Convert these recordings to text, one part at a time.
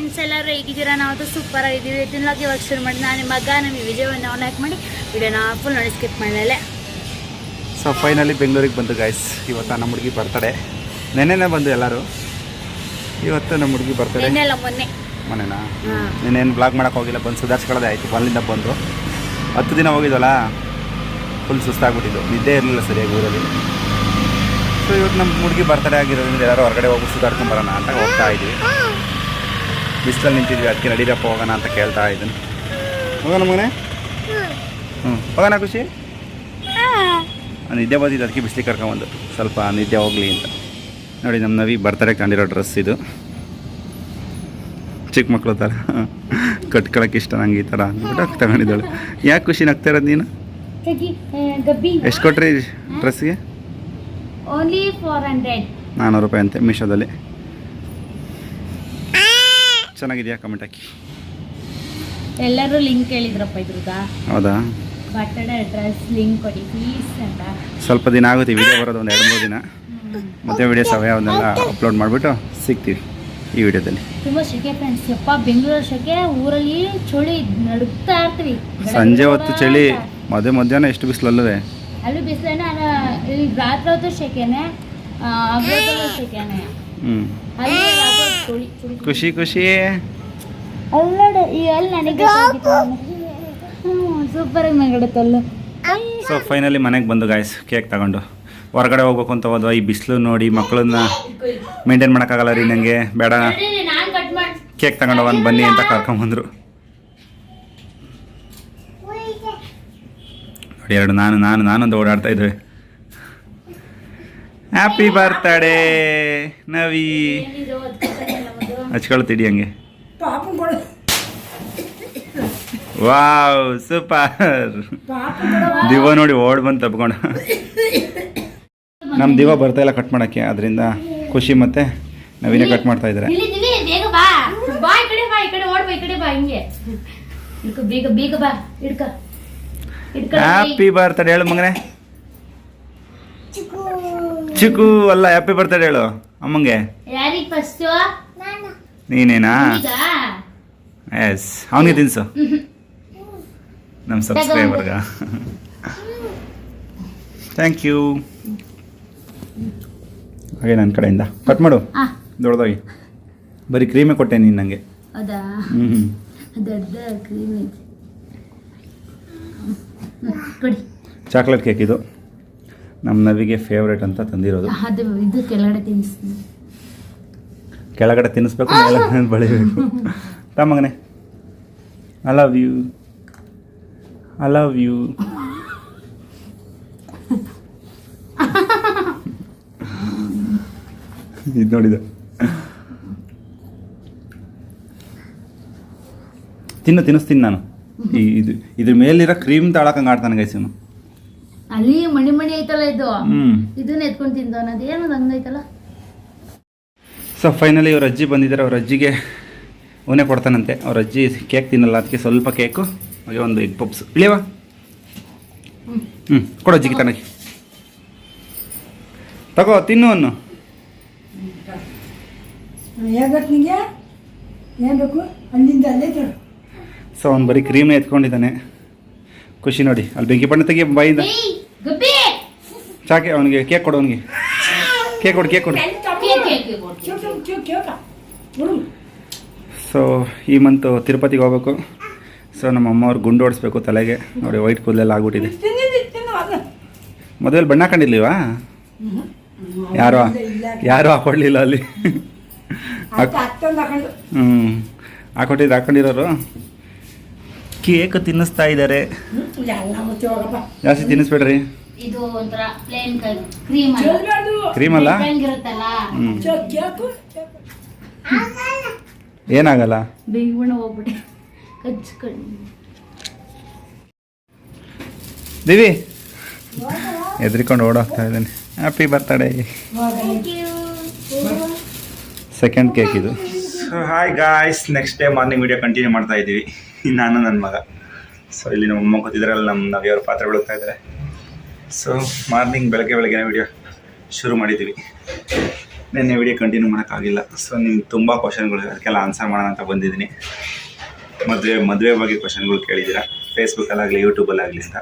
Friends ಎಲ್ಲರೂ ಹೇಗಿದ್ದೀರಾ? ನಾವು ಸೂಪರ್ ಆಗಿದ್ದೀವಿ. ತಿನ್ನೋಕೆ ಇವಾಗ ಶುರು ಮಾಡಿ ನಾನು ನಿಮ್ಮ ಮಗ ನಮ್ಮ ವಿಜಯವನ್ನು ಆನ್ ಹಾಕಿ ಮಾಡಿ ವಿಡಿಯೋನ ಫುಲ್ ನೋಡಿ ಸ್ಕಿಪ್ ಮಾಡಲೇ ಸೊ ಫೈನಲಿ ಬೆಂಗಳೂರಿಗೆ ಬಂದು ಗಾಯ್ಸ್ ಇವತ್ತು ನಮ್ಮ ಹುಡುಗಿ ಬರ್ತಡೆ ನೆನ್ನೆನೇ ಬಂದು ಎಲ್ಲರೂ. ಇವತ್ತು ನಮ್ಮ ಹುಡುಗಿ ಬರ್ತಡೆ ನಿನ್ನೆಲ್ಲ ಮೊನ್ನೆ. ಮೊನ್ನೆನಾ? ನೀನೇನು ನೆನ್ನೇನು ಬ್ಲಾಗ್ ಮಾಡೋಕೆ ಹೋಗಿಲ್ಲ ಬಂದು ಸುಧಾರಿಸ್ಕೊಳ್ಳೋದೇ ಆಯಿತು ಅಲ್ಲಿಂದ ಬಂದು. ಹತ್ತು ದಿನ ಹೋಗಿದ್ವಲ್ಲ? ಫುಲ್ ಸುಸ್ತಾಗ್ಬಿಟ್ಟಿದ್ದು. ನಿದ್ದೆ ಇರಲಿಲ್ಲ ಸರಿಯಾಗಿ ಊರಲ್ಲಿ. ಸೊ ಇವತ್ತು ನಮ್ಮ ಹುಡುಗಿ ಬರ್ತಡೆ ಆಗಿರೋದ್ರಿಂದ ಎಲ್ಲರೂ ಹೊರಗಡೆ ಹೋಗಿ ಸುಧಾರ್ಕೊಂಬರೋಣ ಅಂತ ಹೋಗ್ತಾ ಇದ್ವಿ. ಬಿಸಿಲಲ್ಲಿ ನಿಂತಿದ್ವಿ ಅದಕ್ಕೆ ನಡೀರಪ್ಪ ಹೋಗೋಣ ಅಂತ ಕೇಳ್ತಾ ಇದ್ದೀನಿ. ಹೋಗೋಣ ಮಗನೇ? ಹ್ಞೂ ಹೋಗೋಣ ಖುಷಿ? ನಿದ್ದೆ ಬಂದಿದ್ದು ಅದಕ್ಕೆ ಬಿಸಿಲಿ ಕರ್ಕೊಂಬಂದು ಸ್ವಲ್ಪ ನಿದ್ದೆ ಹೋಗಲಿ ಅಂತ. ನೋಡಿ ನಮ್ಮ ನವಿ ಬರ್ತಡೇ ಕಂಡಿರೋ ಡ್ರೆಸ್ ಇದು. ಚಿಕ್ಕ ಮಕ್ಕಳು ಥರ ಕಟ್ಕೊಳಕ್ಕೆ ಇಷ್ಟ ನಂಗೆ ಈ ಥರ ಅಂದ್ಬಿಟ್ಟು ತಗೊಂಡಿದ್ದಾಳೆ ಯಾಕೆ ಖುಷಿ ನಗ್ತಾ ಇರೋದು ನೀನು? ಎಷ್ಟು ಕೊಟ್ರಿ ಡ್ರೆಸ್ಗೆ ಓನ್ಲಿ ಫೋರ್ ಹಂಡ್ರೆಡ್ ನಾನ್ನೂರು ರೂಪಾಯಿ ಅಂತೆ ಮೀಶೋದಲ್ಲಿ. ಚೆನ್ನಾಗಿದೆಯಾ ಕಮೆಂಟ್ ಹಾಕಿ? ಎಲ್ಲರೂ ಲಿಂಕ್ ಕೇಳಿದ್ರಪ್ಪ ಇದ್ರದ? ಹೌದಾ? ಬರ್ತಡೇ ಡ್ರೆಸ್ ಲಿಂಕ್ ಕೊಡಿ ಪ್ಲೀಸ್ ಅಂತ. ಸ್ವಲ್ಪ ದಿನ ಆಗುತ್ತೆ ವಿಡಿಯೋ ಬರೋದು ಒಂದು ಎರಡು ಮೂರು ದಿನ. ಮತ್ತೆ ವಿಡಿಯೋ ಅವೇ ಅವನ್ನೆಲ್ಲ ಅಪ್ಲೋಡ್ ಮಾಡಿಬಿಟ್ಟು ಸಿಗ್ತೀವಿ ಈ ವಿಡಿಯೋದಲ್ಲಿ ತುಂಬಾ ಶೆಕೆ ಫ್ರೆಂಡ್ಸ್ ಯಪ್ಪ ಬೆಂಗಳೂರು ಶೆಕೆ ಊರಲ್ಲಿ ಚಳಿ ನಡುತ್ತಾ ಇರ್ತೀವಿ. ಸಂಜೆ ಹೊತ್ತು ಚಳಿ ಮದುವೆ ಮಧ್ಯಾಹ್ನ ಎಷ್ಟು ಬಿಸಿಲಲ್ಲವೇ ಅಲ್ಲಿ ಬಿಸಿಲೇನೆ ಇಲ್ಲಿ ರಾತ್ರಿ ಹೊತ್ತು ಶೆಕೆನೆ. ಶೆಕೆನೆ ಅಲ್ಲಿ ಖುಷಿ ಖುಷಿ. ಸೊ ಫೈನಲಿ ಮನೆಗೆ ಬಂದು ಗಾಯ್ಸ್ ಕೇಕ್ ತಗೊಂಡು. ಹೊರಗಡೆ ಹೋಗ್ಬೇಕು ಅಂತ ಹೋದ್ವಾ ಈ ಬಿಸಿಲು ನೋಡಿ ಮಕ್ಕಳನ್ನ ಮೇಂಟೈನ್ ಮಾಡೋಕ್ಕಾಗಲ್ಲ ರೀ ನನಗೆ ಬೇಡ. ನಾನು ಕಟ್ ಮಾಡಿ ಕೇಕ್ ತಗೊಂಡು ಒಂದು ಬನ್ನಿ ಅಂತ ಕರ್ಕೊಂಬಂದರು ನೋಡಿ ಎರಡು ನಾನು ನಾನು ನಾನೊಂದು ಓಡಾಡ್ತಾ ಇದ್ವಿ ಹ್ಯಾಪಿ ಬರ್ತಡೇ ನವಿ ಹಚ್ಕೊಳ್ತಿಡಿ ಹಂಗೆ. ವಾವ್ ಸೂಪರ್ ದಿವ ನೋಡಿ ಓಡ್ ಬಂದು ತಪ್ಕೊಂಡು. ನಮ್ಮ ದಿವ ಬರ್ತಾ ಇಲ್ಲ ಕಟ್ ಮಾಡೋಕ್ಕೆ ಅದರಿಂದ ಖುಷಿ ಮತ್ತೆ ನವೀನೇ ಕಟ್ ಮಾಡ್ತಾ ಇದ್ದಾರೆ ಇಲ್ಲಿ ದಿವಿ ಬೇಗ ಬಾ. ಬಾ ಕಡೆ ಬಾ ಈ ಕಡೆ ಬಾ ಈ ಬಾ ಹಿಂಗೆ. ಹಿಡ್ಕೊ ಬೇಗ ಬೇಗ ಬಾ ಹಿಡ್ಕ. ಹಿಡ್ಕ ಹ್ಯಾಪಿ ಬರ್ತಡೇ ಹೇಳು ಮಗನೇ. ಚಿಕ್ಕು ಅಲ್ಲ ಹ್ಯಾಪಿ ಬರ್ತಡೇ ಹೇಳು ಅಮ್ಮಂಗೆ. ಯಾರಿಗ್ ಫಸ್ಟ್ ನೀನೇನಾ? ಎಸ್ ಅವನಿಗೆ ತಿನ್ಸು. ನಮ್ಮ ಸಬ್ಸ್ಕ್ರೈಬರ್ಗ ಥ್ಯಾಂಕ್ ಯು ಹಾಗೆ ನನ್ನ ಕಡೆಯಿಂದ. ಕಟ್ ಮಾಡು. ದೊಡ್ಡದಾಗಿ. ಬರೀ ಕ್ರೀಮೇ ಕೊಟ್ಟೆ ನೀನು ನನಗೆ ಚಾಕ್ಲೇಟ್ ಕೇಕ್ ಇದು. ನಮ್ಮ ನವಿಗೆ ಫೇವ್ರೇಟ್ ಅಂತ ತಂದಿರೋದು. ಅದು ಇದು ಕೆಳಗಡೆ ತಿನ್ನಿಸ್ತೀನಿ. ಕೆಳಗಡೆ ತಿನ್ನಿಸ್ಬೇಕು ಬಳಿಬೇಕು. ತಮ್ಮಗನೆ ಮಗನೇ. I love you I love you ಇದು ನೋಡಿದ. ತಿನ್ನು ತಿನ್ನಿಸ್ತೀನಿ ನಾನು. ಈ ಇದು ಇದ್ರ ಮೇಲಿರೋ ಕ್ರೀಮ್ ತಾಳಕಂಗೆ ಆಡ್ತಾನೆ ಗೈಸ್ ಇವನು. ಅಲ್ಲಿ ಮಣಿ ಮಣಿ ಐತಲ್ಲ ಇದು. ಹ್ಞೂ ಇದನ್ನ ಎತ್ಕೊಂಡು ತಿಂದವನ ಅದೇನದು ಹಂಗೈತಲ್ಲ? ಸೊ ಫೈನಲಿ ಇವ್ರ ಅಜ್ಜಿ ಬಂದಿದ್ದಾರೆ ಅವ್ರ ಅಜ್ಜಿಗೆ ಅವನೇ ಕೊಡ್ತಾನಂತೆ. ಅವ್ರ ಅಜ್ಜಿ ಕೇಕ್ ತಿನ್ನಲ್ಲ ಅದಕ್ಕೆ ಸ್ವಲ್ಪ ಕೇಕು ಹಾಗೆ ಒಂದು ಎಗ್ ಪಪ್ಸ್. ಇಳಿಯವ ಹ್ಞೂ ಕೊಡು ಅಜ್ಜಿಗೆ ತನಗೆ ತಗೋ ತಿನ್ನು ಅನ್ನು. ಸೊ ಅವ್ನು ಬರೀ ಕ್ರೀಮ್ ಎತ್ಕೊಂಡಿದ್ದಾನೆ. ಖುಷಿ ನೋಡಿ. ಅಲ್ಲಿ ಬೆಂಕಿ ಬಣ್ಣ ತೆಗಿ ಬಾಯಿಂದ. ಗಬ್ಬಿ! ಚಾಕೆ ಅವನಿಗೆ ಕೇಕ್ ಕೊಡು ಅವನಿಗೆ. ಕೇಕ್ ಕೊಡು ಕೇಕ್ ಕೊಡು. ಸೊ ಈ ಮಂತು ತಿರುಪತಿಗೆ ಹೋಗ್ಬೇಕು. ಸೊ ನಮ್ಮ ಅಮ್ಮ ಅವ್ರು ಗುಂಡು ಓಡಿಸ್ಬೇಕು ತಲೆಗೆ. ನೋಡಿ ವೈಟ್ ಕೂದಲೆಲ್ಲ ಆಗ್ಬಿಟ್ಟಿದೆ. ಮೊದಲು ಮದುವೆಲಿ ಬಣ್ಣ ಹಾಕೊಂಡಿರ್ಲಿವಾ ಯಾರು ಯಾರು ಹಾಕೊಡ್ಲಿಲ್ಲ ಅಲ್ಲಿ. ಹ್ಞೂ ಹಾಕೊಟ್ಟಿದ್ದು ಹಾಕೊಂಡಿರೋರು? ಕೇಕ್ ತಿನ್ನಿಸ್ತಾ ಇದ್ದಾರೆ. ಜಾಸ್ತಿ ತಿನ್ನಿಸ್ಬೇಡ್ರಿ. ಇದು ಒಂಥರ ಪ್ಲೇನ್ ಕ್ರೀಮ್ ಅಲ್ಲ. ಕ್ರೀಮ್. ಏನಾಗಲ್ಲ? ಹೋಗ್ಬಿಟ್ಟೆ ಕಚ್ಕೊಂಡು. ದಿವಿ ಎದ್ರಿಕೊಂಡು ಓಡೋಗ್ತಾ ಇದ್ದಾನೆ. ಹ್ಯಾಪಿ ಬರ್ತಡೇ ಸೆಕೆಂಡ್ ಕೇಕ್ ಇದು. So hi guys next day morning video continue ಮಾಡ್ತಾ ಇದ್ದೀವಿ. ನಾನು ನನ್ನ ಮಗ. ಸೊ ಇಲ್ಲಿ ನಮ್ಮ ಅಮ್ಮ ಕೂತಿದ್ರಲ್ಲಿ, ನಮ್ಮ ನವಿಯವ್ರ ಪಾತ್ರ ಬೆಳಗ್ತಾ ಇದ್ದಾರೆ. ಸೊ ಮಾರ್ನಿಂಗ್ ಬೆಳಗ್ಗೆ ಬೆಳಗ್ಗೆ ವಿಡಿಯೋ ಶುರು ಮಾಡಿದ್ದೀವಿ. ನಿನ್ನೆ ವಿಡಿಯೋ ಕಂಟಿನ್ಯೂ ಮಾಡೋಕ್ಕಾಗಿಲ್ಲ. ಸೊ ನಿಮ್ಗೆ ತುಂಬ ಕ್ವಶನ್ಗಳು ಅದಕ್ಕೆಲ್ಲ ಆನ್ಸರ್ ಮಾಡೋಣ ಅಂತ ಬಂದಿದ್ದೀನಿ. ಮದುವೆ ಮದುವೆ ಬಗ್ಗೆ ಕ್ವಶನ್ಗಳು ಕೇಳಿದ್ದೀರಾ? ಫೇಸ್ಬುಕ್ಕಲ್ಲಾಗಲಿ ಯೂಟ್ಯೂಬಲ್ಲಾಗಲಿ ಅಂತ.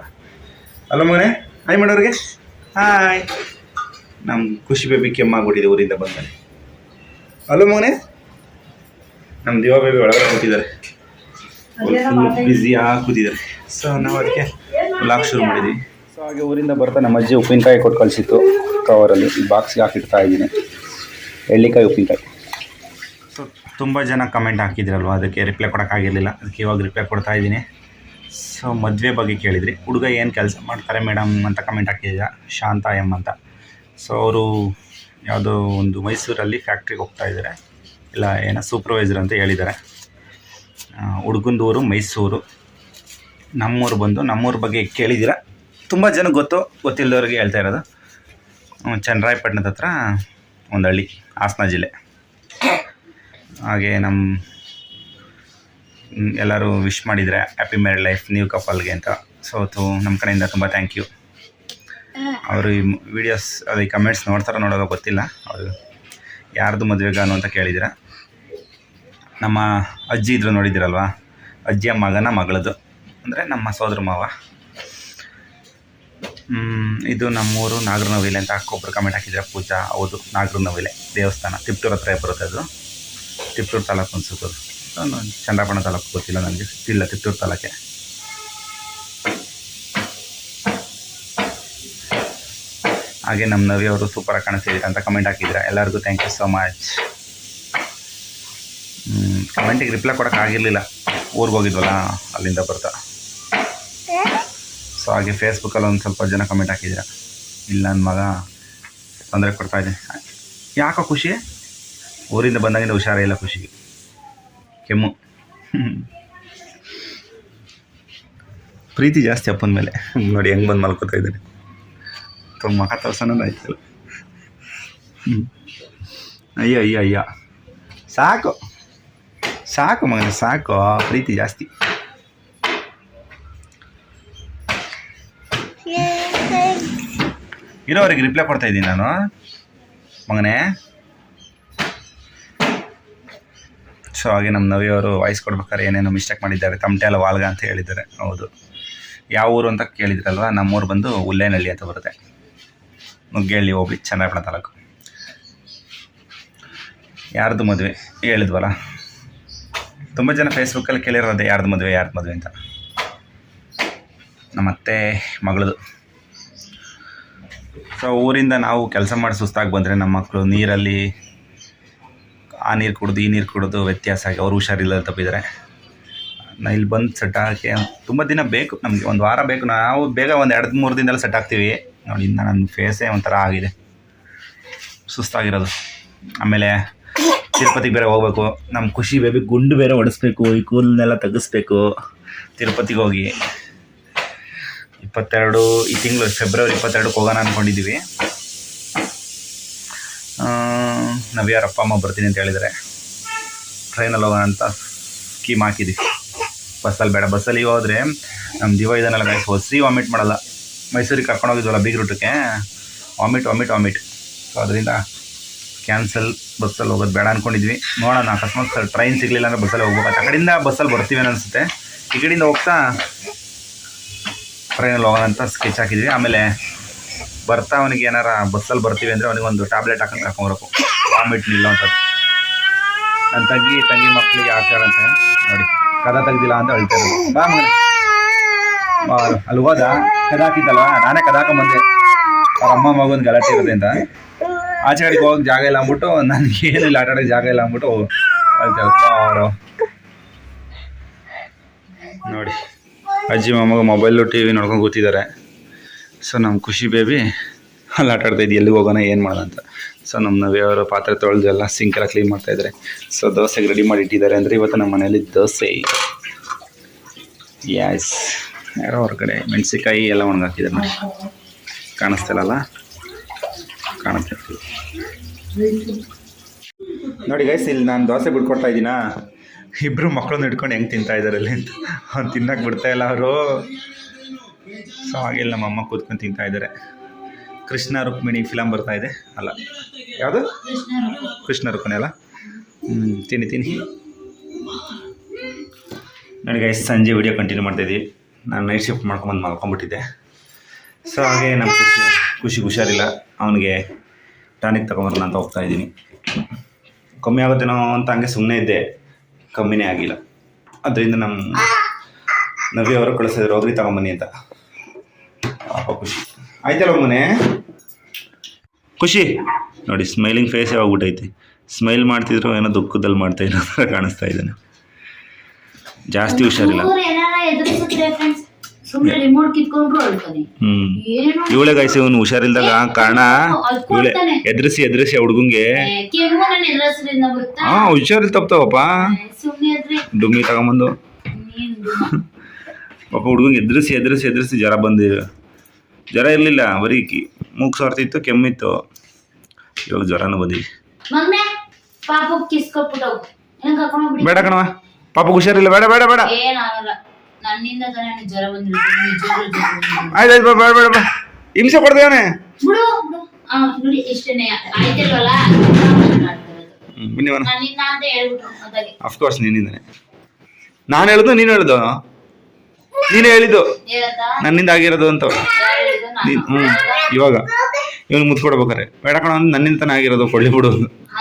ಅಲ್ಲ ಮಗನೇ ಹಾಯ್ ಮಾಡೋರಿಗೆ ಹಾಯ್ ನಮ್ಮ ಖುಷಿ ಬೇಬಿ ಕೆಮ್ಮಾಗ್ಬಿಟ್ಟಿದೆ ಊರಿಂದ ಬಂದರೆ ಅಲ್ಲ ಮಗನೇ. ನಮ್ಮ ದಿವಾ ಬೇಬಿ ಒಳಗಡೆ ಕೂತಿದ್ದಾರೆ. ಬ್ಯುಸಿ ಆಗಿ ಕೂತಿದ್ದಾರೆ ಸೊ ನಾವು ಅದಕ್ಕೆ ಬ್ಲಾಗ್ ಶುರು ಮಾಡಿದ್ವಿ. ಸೊ ಹಾಗೆ ಊರಿಂದ ಬರ್ತಾ ನಮ್ಮ ಅಜ್ಜಿ ಉಪ್ಪಿನಕಾಯಿ ಕೊಟ್ಟು ಕಳಿಸಿತ್ತು. ಕವರಲ್ಲಿ ಈ ಬಾಕ್ಸ್ಗೆ ಹಾಕಿಡ್ತಾ ಇದ್ದೀನಿ. ಎಳ್ಳಿಕಾಯಿ ಉಪ್ಪಿನಕಾಯಿ. ಸೊ ತುಂಬ ಜನ ಕಮೆಂಟ್ ಹಾಕಿದ್ರಲ್ವ? ಅದಕ್ಕೆ ರಿಪ್ಲೈ ಕೊಡೋಕ್ಕಾಗಿರಲಿಲ್ಲ ಅದಕ್ಕೆ ಇವಾಗ ರಿಪ್ಲೈ ಕೊಡ್ತಾ ಇದ್ದೀನಿ. ಸೊ ಮದುವೆ ಬಗ್ಗೆ ಕೇಳಿದ್ರಿ. ಹುಡುಗ ಏನು ಕೆಲಸ ಮಾಡ್ತಾರೆ ಮೇಡಮ್ ಅಂತ ಕಮೆಂಟ್ ಹಾಕಿದ್ದೀರ ಶಾಂತ ಎಂ ಅಂತ. ಸೊ ಅವರು ಯಾವುದೋ ಒಂದು ಮೈಸೂರಲ್ಲಿ ಫ್ಯಾಕ್ಟ್ರಿಗೆ ಹೋಗ್ತಾ ಇದ್ದಾರೆ. ಇಲ್ಲ ಏನೋ ಸೂಪರ್ವೈಸರ್ ಅಂತ ಹೇಳಿದ್ದಾರೆ. ಹುಡುಗಂದು ಊರು ಮೈಸೂರು. ನಮ್ಮೂರು ಬಂದು, ನಮ್ಮೂರ ಬಗ್ಗೆ ಕೇಳಿದ್ದೀರ? ತುಂಬ ಜನ ಗೊತ್ತು, ಗೊತ್ತಿಲ್ಲದವ್ರಿಗೆ ಹೇಳ್ತಾ ಇರೋದು. ಚನ್ನರಾಯಪಟ್ಟಣದ ಹತ್ರ ಒಂದು ಹಳ್ಳಿ, ಹಾಸನ ಜಿಲ್ಲೆ. ಹಾಗೆ ನಮ್ಮ ಎಲ್ಲರೂ ವಿಶ್ ಮಾಡಿದರೆ ಹ್ಯಾಪಿ ಮ್ಯಾರಿಡ್ ಲೈಫ್ ನ್ಯೂ ಕಪಲ್ಗೆ ಅಂತ. ಸೊ ತು ನಮ್ಮ ಕಡೆಯಿಂದ ತುಂಬ ಥ್ಯಾಂಕ್ ಯು ಅವರು ಈ ವಿಡಿಯೋಸ್ ಅದು ಈ ಕಮೆಂಟ್ಸ್ ನೋಡ್ತಾರೋ ನೋಡೋದೋ ಗೊತ್ತಿಲ್ಲ. ಅವರು ಯಾರ್ದು ಮದುವೆಗಾನು ಅಂತ ಕೇಳಿದ್ದೀರ? ನಮ್ಮ ಅಜ್ಜಿ ಇದ್ರು ನೋಡಿದ್ದೀರಲ್ವಾ ಅಜ್ಜಿಯ ಮಗನ ಮಗಳದು. ಅಂದರೆ ನಮ್ಮ ಸೋದರ ಮಾವ. ಇದು ನಮ್ಮೂರು ನಾಗರನವಿಲೆ ಅಂತ ಒಬ್ಬರು ಕಮೆಂಟ್ ಹಾಕಿದ್ರೆ ಪೂಜಾ ಹೌದು ನಾಗರನವಿಲೆ ದೇವಸ್ಥಾನ. ತಿಪ್ಟೂರ್ ಹತ್ರ ಬರುತ್ತೆ ಅದು. ತಿಪ್ಟೂರು ತಾಲೂಕು ಅನ್ಸುತ್ತೆ ಅದು. ಚಂದ್ರಪಣ ತಾಲೂಕು ಗೊತ್ತಿಲ್ಲ ನನಗೆ ಇಲ್ಲ ತಿಪ್ಟೂರು ತಾಲೂಕೆ. ಹಾಗೆ ನಮ್ಮ ನವಿಯವರು ಸೂಪರಾಗಿ ಕಾಣಿಸ್ತಿದ್ದೀರಾ ಅಂತ ಕಮೆಂಟ್ ಹಾಕಿದ್ದೀರಾ. ಎಲ್ಲರಿಗೂ ಥ್ಯಾಂಕ್ ಯು ಸೋ ಮಚ್ ಕಮೆಂಟಿಗೆ ರಿಪ್ಲೈ ಕೊಡೋಕ್ಕಾಗಿರಲಿಲ್ಲ ಊರಿಗೆ ಹೋಗಿದ್ವಲ್ಲ, ಅಲ್ಲಿಂದ ಬರ್ತಾ. ಸೊ ಹಾಗೆ ಫೇಸ್ಬುಕ್ಕಲ್ಲಿ ಒಂದು ಸ್ವಲ್ಪ ಜನ ಕಮೆಂಟ್ ಹಾಕಿದ್ದೀರ ಇಲ್ಲ ನನ್ನ ಮಗ ತೊಂದರೆ ಕೊಡ್ತಾ ಇದೆ. ಯಾಕೋ ಖುಷಿ? ಊರಿಂದ ಬಂದಾಗಿಂದ ಹುಷಾರೇ ಇಲ್ಲ ಖುಷಿಗೆ ಕೆಮ್ಮು. ಪ್ರೀತಿ ಜಾಸ್ತಿ ಅಪ್ಪನ ಮೇಲೆ. ನೋಡಿ, ಹೆಂಗೆ ಬಂದು ಮಲ್ಕೋತಾ ಇದ್ದೀನಿ. ತುಂಬ ಮಗ ತೋರ್ಸೋಣ ಆಯ್ತಲ್ಲ. ಅಯ್ಯೋ, ಅಯ್ಯ, ಅಯ್ಯೋ. ಸಾಕು. ಸಾಕು ಮಗನ ಸಾಕು ಪ್ರೀತಿ ಜಾಸ್ತಿ ಇರೋವರೆಗೆ ರಿಪ್ಲೈ ಕೊಡ್ತಾ ಇದ್ದೀನಿ ನಾನು. ಮಗನೇ. ಸೊ ಹಾಗೆ ನಮ್ಮ ನವಿಯವರು ವಾಯ್ಸ್ ಕೊಡ್ಬೇಕಾದ್ರೆ ಏನೇನೋ ಮಿಸ್ಟೇಕ್ ಮಾಡಿದ್ದಾರೆ. ತಮಟೆ ಅಲ್ಲ ವಾಲ್ಗ ಅಂತ ಹೇಳಿದ್ದಾರೆ. ಹೌದು. ಯಾವ ಊರು ಅಂತ ಕೇಳಿದ್ರಲ್ವ? ನಮ್ಮೂರು ಬಂದು ಉಲ್ಲೇನಹಳ್ಳಿ ಅಂತ ಬರುತ್ತೆ. ನುಗ್ಗೇಹಳ್ಳಿ ಹೋಗ್ಲಿ ಚನ್ನಪಟ್ಟಣ ತಾಲೂಕು. ಯಾರ್ದು ಮದುವೆ? ಹೇಳಿದ್ವಲ್ಲ. ತುಂಬ ಜನ ಫೇಸ್ಬುಕ್ಕಲ್ಲಿ ಕೇಳಿರೋದು, ಯಾರ್ದು ಮದುವೆ ಯಾರ್ದು ಮದುವೆ ಅಂತ. ನಮ್ಮ ಅತ್ತೆ ಮಗಳದು. ಸೊ ಊರಿಂದ ನಾವು ಕೆಲಸ ಮಾಡಿ ಸುಸ್ತಾಗಿ ಬಂದರೆ ನಮ್ಮ ಮಕ್ಕಳು ನೀರಲ್ಲಿ ಆ ನೀರು ಕುಡಿದು, ಈ ನೀರು ಕುಡಿದು ವ್ಯತ್ಯಾಸ ಆಗಿ ಅವರು ಹುಷಾರಿಲ್ಲ ತಪ್ಪಿದ್ದಾರೆ ನಾ ಇಲ್ಲಿ ಬಂದು ಸೆಟ್ ಹಾಕಿ ತುಂಬ ದಿನ ಬೇಕು ನಮಗೆ, ಒಂದು ವಾರ ಬೇಕು. ನಾವು ಬೇಗ ಒಂದು ಎರಡು, ಮೂರು ದಿನದಲ್ಲಿ ಸೆಟ್ ಆಗ್ತೀವಿ ನೋಡಿ, ಇನ್ನು ನನ್ನ ಫೇಸೇ ಒಂಥರ ಆಗಿದೆ. ಸುಸ್ತಾಗಿರೋದು. ಆಮೇಲೆ ತಿರುಪತಿಗೆ ಬೇರೆ ಹೋಗ್ಬೇಕು. ನಮ್ಮ ಖುಷಿ ಬೇಬಿ ಗುಂಡು ಬೇರೆ ಹೊಡೆಸ್ಬೇಕು, ಈ ಕೂಲ್ನೆಲ್ಲ ತೆಗಿಸ್ಬೇಕು. ತಿರುಪತಿಗೆ ಹೋಗಿ ಇಪ್ಪತ್ತೆರಡು, ಈ ತಿಂಗಳು ಫೆಬ್ರವರಿ ಇಪ್ಪತ್ತೆರಡಕ್ಕೆ ಹೋಗೋಣ ಅಂದ್ಕೊಂಡಿದ್ದೀವಿ ನವ್ಯಾರ ಅಪ್ಪ ಅಮ್ಮ ಬರ್ತೀನಿ ಅಂತ ಹೇಳಿದರೆ ಟ್ರೈನಲ್ಲಿ ಹೋಗೋಣ ಅಂತ ಸ್ಕೀಮ್ ಹಾಕಿದ್ದೀವಿ ಬಸ್ಸಲ್ಲಿ ಬೇಡ, ಬಸ್ಸಲ್ಲಿ ಹೋದರೆ ನಮ್ಮ ದಿವ ಇದನ್ನೆಲ್ಲ ಗೈಸ್ ಹೊಸಿ ವಾಮಿಟ್ ಮಾಡಲ್ಲ. ಮೈಸೂರಿಗೆ ಕರ್ಕೊಂಡೋಗಿದ್ವಲ್ಲ ಬೀಗ್ ರೂಟಕ್ಕೆ ವಾಮಿಟ್ ವಾಮಿಟ್ ವಾಮಿಟ್ ಸೊ ಅದರಿಂದ ಕ್ಯಾನ್ಸಲ್ ಬಸ್ಸಲ್ಲಿ ಹೋಗೋದು ಬೇಡ ಅಂದ್ಕೊಂಡಿದ್ವಿ ನೋಡೋಣ, ಅಕಸ್ಮಾತ್ ಟ್ರೈನ್ ಸಿಗಲಿಲ್ಲ ಅಂದರೆ ಬಸ್ಸಲ್ಲಿ ಹೋಗ್ಬೇಕು ಆ ಕಡೆಯಿಂದ ಬಸ್ಸಲ್ಲಿ ಬರ್ತೀವಿ ಅನಿಸುತ್ತೆ ಈ ಕಡೆಯಿಂದ ಹೋಗ್ತಾ ಟ್ರೈನಲ್ಲಿ ಹೋಗೋಣ ಅಂತ ಸ್ಕೆಚ್ ಹಾಕಿದ್ವಿ. ಆಮೇಲೆ ಬರ್ತಾ ಅವನಿಗೆ ಏನಾರ ಬಸ್ಸಲ್ಲಿ ಬರ್ತೀವಿ ಅಂದರೆ ಅವನಿಗೆ ಒಂದು ಟ್ಯಾಬ್ಲೆಟ್ ಹಾಕೊಂಡು ಕರ್ಕೊಂಬರಬೇಕು ವಾಮಿಟ್ ಇಲ್ಲ ಅಂತ. ನನ್ನ ತಂಗಿ ತಂಗಿ ಮಕ್ಕಳಿಗೆ ಹಾಕ್ತಾರಂತೆ ನೋಡಿ, ಕದ ತೆಗ್ದಿಲ್ಲ ಅಂತ ಹೇಳ್ತಾರೆ ಬಾ ಮಗನೆ. ಅಲ್ಲಿ ಹೋದ ಕದ ನಾನೇ ಕದ ಅವ್ರ ಅಮ್ಮ ಮಗನ ಗಲಾಟೆ ಅಂತ ಆಚೆ ಕಡೆಗೆ ಹೋಗಕ್ಕೆ ಜಾಗ ಇಲ್ಲ ಅಂದ್ಬಿಟ್ಟು, ನನಗೆ ಏನಿಲ್ಲ ಆಟ ಆಡೋಕ್ಕೆ ಜಾಗ ಇಲ್ಲ ಅಂದ್ಬಿಟ್ಟು ನೋಡಿ, ಅಜ್ಜಿ ಮೊಮ್ಮಗ ಮೊಬೈಲು ಟಿ ವಿ ನೋಡ್ಕೊಂಡು ಕೂತಿದ್ದಾರೆ. ಸೊ ನಮ್ಮ ಖುಷಿ ಬೇಬಿ, ಅಲ್ಲಿ ಆಟ ಆಡ್ತಾ ಇದ್ದೀವಿ ಎಲ್ಲಿಗೆ ಹೋಗೋಣ, ಏನು ಮಾಡೋಣ ಅಂತ. ಸೊ ನಮ್ಮ ನವಿಯವರು ಪಾತ್ರೆ ತೊಳೆದು ಎಲ್ಲ ಸಿಂಕ್ ಎಲ್ಲ ಕ್ಲೀನ್ ಮಾಡ್ತಾ ಇದ್ದಾರೆ. ಸೊ, ದೋಸೆಗೆ ರೆಡಿ ಮಾಡಿ ಇಟ್ಟಿದ್ದಾರೆ ಅಂದರೆ ಇವತ್ತು ನಮ್ಮ ಮನೇಲಿ ದೋಸೆ. ಯಾಸ್ ಯಾರೋ ಹೊರಗಡೆ ಮೆಣಸಿಕಾಯಿ ಎಲ್ಲ ಒಣಗಾಕಿದ್ದಾರೆ ನೋಡಿ. ಕಾಣಿಸ್ತಿಲ್ಲಲ್ಲ ಕಾಣುತ್ತೆ ನೋಡಿ ಗೈಸ್ ಇಲ್ಲಿ ನಾನು ದೋಸೆ ಬಿಡ್ಕೊಡ್ತಾ ಇದ್ದೀನಾ? ಇಬ್ಬರು ಮಕ್ಕಳನ್ನ ಹಿಡ್ಕೊಂಡು ಹೆಂಗೆ ತಿಂತಾ ಇದ್ದಾರೆ ಅಲ್ಲಿ ಅಂತ. ಅವ್ನು ತಿನ್ನಕ್ಕೆ ಬಿಡ್ತಾ ಇಲ್ಲ ಅವರು. ಸೊ ಹಾಗೆಲ್ಲ ನಮ್ಮ ಅಮ್ಮ ಕೂತ್ಕೊಂಡು ತಿಂತಾ ಇದ್ದಾರೆ ಕೃಷ್ಣ ರುಕ್ಮಿಣಿ ಫಿಲಮ್ ಬರ್ತಾ ಇದೆ. ಅಲ್ಲ, ಯಾವುದು? ಕೃಷ್ಣ. ರುಕ್ಮಿಣಿ ಅಲ್ಲ? ಹ್ಞೂ ತಿನ್ನಿ ತಿನ್ನಿ. ನನಗೆ ಸಂಜೆ ವಿಡಿಯೋ ಕಂಟಿನ್ಯೂ ಮಾಡ್ತಾಯಿದ್ವಿ ನಾನು ನೈಟ್ ಶಿಫ್ಟ್ ಮಾಡ್ಕೊಂಬಂದು ಮಲ್ಕೊಂಬಿಟ್ಟಿದ್ದೆ ಸೊ ಹಾಗೆ ನಮ್ಮ ಖುಷಿ ಖುಷಿ ಹುಷಾರಿಲ್ಲ. ಅವನಿಗೆ ಟಾನಿಕ್ ತೊಗೊಂಬರೋಣ ಅಂತ ಹೋಗ್ತಾ ಇದ್ದೀನಿ. ಕಮ್ಮಿ ಆಗುತ್ತೇನೋ ಅಂತ ಹಂಗೆ ಸುಮ್ಮನೆ ಇದ್ದೆ. ಕಮ್ಮಿನೇ ಆಗಿಲ್ಲ. ಅದರಿಂದ ನಮ್ಮ ನವಿ ಅವರು ಕಳಿಸಿದ್ರು, ಹೋಗ್ರಿ ತಗೊಂಬನ್ನಿ ಅಂತ. ಪಾಪ ಖುಷಿ. ಆಯ್ತಲ್ಲ ಮನೆ ಖುಷಿ. ನೋಡಿ, ಸ್ಮೈಲಿಂಗ್ ಫೇಸೇ ಆಗ್ಬಿಟ್ಟೈತಿ ಸ್ಮೈಲ್ ಮಾಡ್ತಿದ್ರು ಏನೋ ದುಃಖದಲ್ಲಿ ಮಾಡ್ತಾ ಇರೋ ಥರ ಕಾಣಿಸ್ತಾ ಇದ್ದಾನೆ. ಜಾಸ್ತಿ ಹುಷಾರಿಲ್ಲ. ಸುಮ್ಮನೆ ರಿಮೋಟ್ ಕಿತ್ಕೊಂಡ್ರು ಅಳ್ತಾನೆ ಹ್ಞೂ ಏನು ಇವಳೆ ಗಾಯ್ಸಿ ಇವನು ಹುಷಾರಿಲ್ದಾಗ ಕಾರಣ ಇವಳೆ ಎದ್ರಿಸಿ ಎದ್ರಿಸಿ ಹುಡುಗಂಗೆ. ಕೆಮ್ಮು ನನ್ನ ಬರುತ್ತಾ? ಹಾಂ ಹುಷಾರಿಲ್ಲ ತಪ್ತಾವಪ್ಪ. ಡುಮ್ಮಿ ತಗೊಂಬಂದು. ಪಾಪ ಹುಡುಗಂಗೆ ಎದ್ರಿಸಿ ಎದ್ರಿಸಿ ಎದ್ರಿಸಿ ಜ್ವರ ಬಂದು ಜ್ವರ ಇರಲಿಲ್ಲ ಬರೀ ಮೂಗ್ ಸಾರ್ತಿತ್ತು ಕೆಮ್ಮಿತ್ತು. ಇವಾಗ ಜ್ವರನೂ ಬಂದಿ ಬೇಡ ಕಣವ ಪಾಪ ಹುಷಾರಿಲ್ಲ. ಬೇಡ ಬೇಡ ಬೇಡ. ಏನಾಗಲ್ಲ ನನ್ನಿಂದ ತಾನೇ ಅವ್ನಿಗೆ ಜ್ವರ ಬಂದಿರುತ್ತೆ ನಿಜವಾಗ್ಲೂ ಜ್ವರ ಬಂದಿರುತ್ತೆ. ಆಯ್ತು ಆಯ್ತು ಬೇಡ ಬೇಡ ಬೇಡ ಹಿಂಸೆ ಕೊಡ್ದೇವನೇ ಬಿಡು ಬಿಡು. ಆ ನೋಡಿ ಇಷ್ಟನೇ ಆಯ್ತಿಲ್ವಲ್ಲ? ಆಡ್ತಿರೋದು. ಬನ್ನಿವನ ನನ್ನಿಂದ ಅಂತ ಹೇಳ್ಬಿಟ್ರು ಅದಾಗೆ. ಅಫ್ಕೋರ್ಸ್ ನಿನ್ನಿಂದನೇ. ನಾನು ಹೇಳುದು ನೀನು ಹೇಳುದು. ನೀನೇ ಹೇಳಿದ್ದು. ನನ್ನಿಂದ ಆಗಿರೋದು ಅಂತ. ಹೇಳಿದ್ದು ನಾನು. ನೀನ್ ಹ್ಞೂ ಇವಾಗ. ಇವನು ಮುತ್ಕೊಡ್ಬೇಕಾರೆ ಬೇಡ ಕಣ ನನ್ನಿಂದ ತಾನೇ ಆಗಿರೋದು ಕೊಡ್ಲಿ ಬಿಡು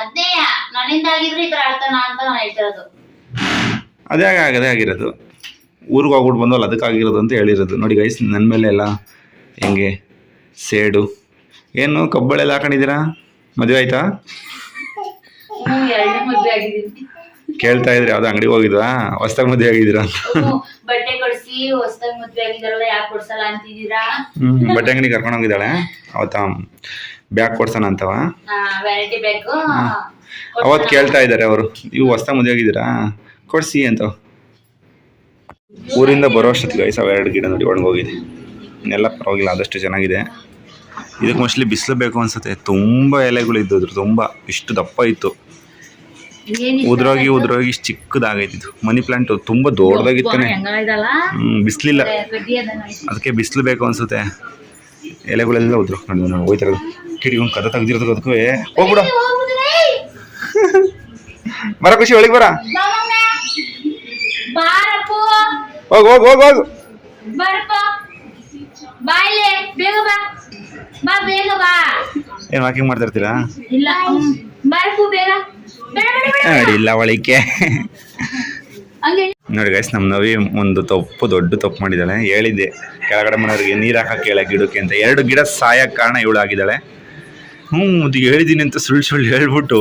ಅದೇ ನನ್ನಿಂದ ಆಗಿದ್ರೆ ಈ ತರ ಆಡ್ತಾನ ಅಂತ ನಾನು ಹೇಳ್ತಿರೋದು. ಅದೇ ಆಗ ಅದೇ ಆಗಿರೋದು. ಊರಿಗೆ ಹೋಗ್ಬಿಟ್ಟು ಬಂದವಲ್ಲ ಅದಕ್ಕಾಗಿರೋದು ಅಂತ ಹೇಳಿರೋದು. ನೋಡಿ ಗೈಸ್ ನನ್ನ ಮೇಲೆ ಎಲ್ಲ ಹೆಂಗೆ ಸೇಡು. ಏನು ಕಬ್ಬಳೆಲ್ಲ ಹಾಕೊಂಡಿದ್ದೀರಾ? ಮದುವೆ ಆಯ್ತಾ? ಕೇಳ್ತಾ ಇದ್ರಿ ಯಾವ್ದು ಅಂಗಡಿಗೆ ಹೋಗಿದ್ರಾ ಹೊಸ್ದಾಗ ಮದುವೆ ಆಗಿದ್ದೀರಾ ಹ್ಮ್, ಬಟ್ಟೆ ಕೊಡ್ಸಿ ಹೊಸದಾಗಿ ಮದ್ವೆ ಆಗಿದಾರಲ್ಲ ಯಾಕೆ ಕೊಡ್ಸಲ್ಲ ಅಂತಿದ್ದೀರಾ? ಹ್ಞೂ ಬಟ್ಟೆ ಅಂಗಡಿ ಕರ್ಕೊಂಡು ಹೋಗಿದ್ದಾಳೆ. ಅವತ್ತ ಬ್ಯಾಗ್ ಕೊಡ್ಸೋಣ ಅಂತವ. ವೆರೈಟಿ ಬ್ಯಾಗ್ ಅವತ್ತು ಕೇಳ್ತಾ ಇದ್ದಾರೆ ಅವರು. ಇವು ಹೊಸ್ದಾಗಿ ಮದ್ವೆ ಆಗಿದ್ದೀರಾ? ಕೊಡ್ಸಿ ಅಂತ. ಊರಿಂದ ಬರೋ ಅಷ್ಟೊತ್ತಿಗೆ ಐದು ಸಾವಿರ ಎರಡು ಗಿಡ ನೋಡಿ ಒಣಗೋಗಿದೆ. ಇನ್ನೆಲ್ಲ ಪರವಾಗಿಲ್ಲ ಆದಷ್ಟು ಚೆನ್ನಾಗಿದೆ. ಇದಕ್ಕೆ ಮೋಸ್ಟ್ಲಿ ಬಿಸಿಲು ಬೇಕು ಅನ್ಸುತ್ತೆ. ತುಂಬ ಎಲೆಗಳು ಇದ್ದದ್ರು ತುಂಬ ಇಷ್ಟು ದಪ್ಪ ಇತ್ತು. ಉದ್ರೋಗಿ ಉದ್ರೋಗಿ ಇಷ್ಟು ಚಿಕ್ಕದಾಗೈತಿ ಇದು. ಮನಿ ಪ್ಲಾಂಟ್ ತುಂಬ ದೊಡ್ಡದಾಗಿತ್ತಾನೆ. ಬಿಸಿಲಿಲ್ಲ. ಅದಕ್ಕೆ ಬಿಸಿಲು ಬೇಕು ಅನ್ಸುತ್ತೆ. ಎಲೆಗಳೆಲ್ಲ ಉದ್ರು ನೋಡಿ ನಾವು ಹೋಯ್ತಿರೋದು ಕಿಡಿಗೊಂದು ಕದ ತೆಗ್ದಿರೋದು ಅದಕ್ಕೂ. ಹೋಗ್ಬಿಡು. ಬರ ಖುಷಿ ಒಳಗೆ ಬರ. ಹೋಗ್ ಹೋಗ್ ಹೋಗ್ ಹೋಗು. ಏನ್ ಬಾಯ್ಲೆ ಬೇಗ ಬಾ. ಬಾ ಬೇಗ ಬಾ. ಏನು ವಾಕಿಂಗ್ ಮಾಡ್ತಾ ಇರ್ತೀರಾ ಇಲ್ಲ ಬೇಗ. ಬೇಡ ನೋಡಿ ಇಲ್ಲ ನೋಡಿ ಗೈಸ್ ನಮ್ಮ ನವಿ ಒಂದು ತಪ್ಪು ದೊಡ್ಡ ತಪ್ಪು ಮಾಡಿದ್ದಾಳೆ. ಹೇಳಿದ್ದೆ ಕೆಳಗಡೆ ಮನೆಯವ್ರಿಗೆ ನೀರು ಹಾಕಕ್ಕೆ ಹೇಳ ಗಿಡಕ್ಕೆ ಅಂತ. ಎರಡು ಗಿಡ ಸಾಯಕ್ಕೆ ಕಾರಣ ಇವಳು ಆಗಿದ್ದಾಳೆ ಹ್ಞೂ ಹೇಳಿದ್ದೀನಿ ಅಂತ ಸುಳ್ಳು ಸುಳ್ಳು ಹೇಳ್ಬಿಟ್ಟು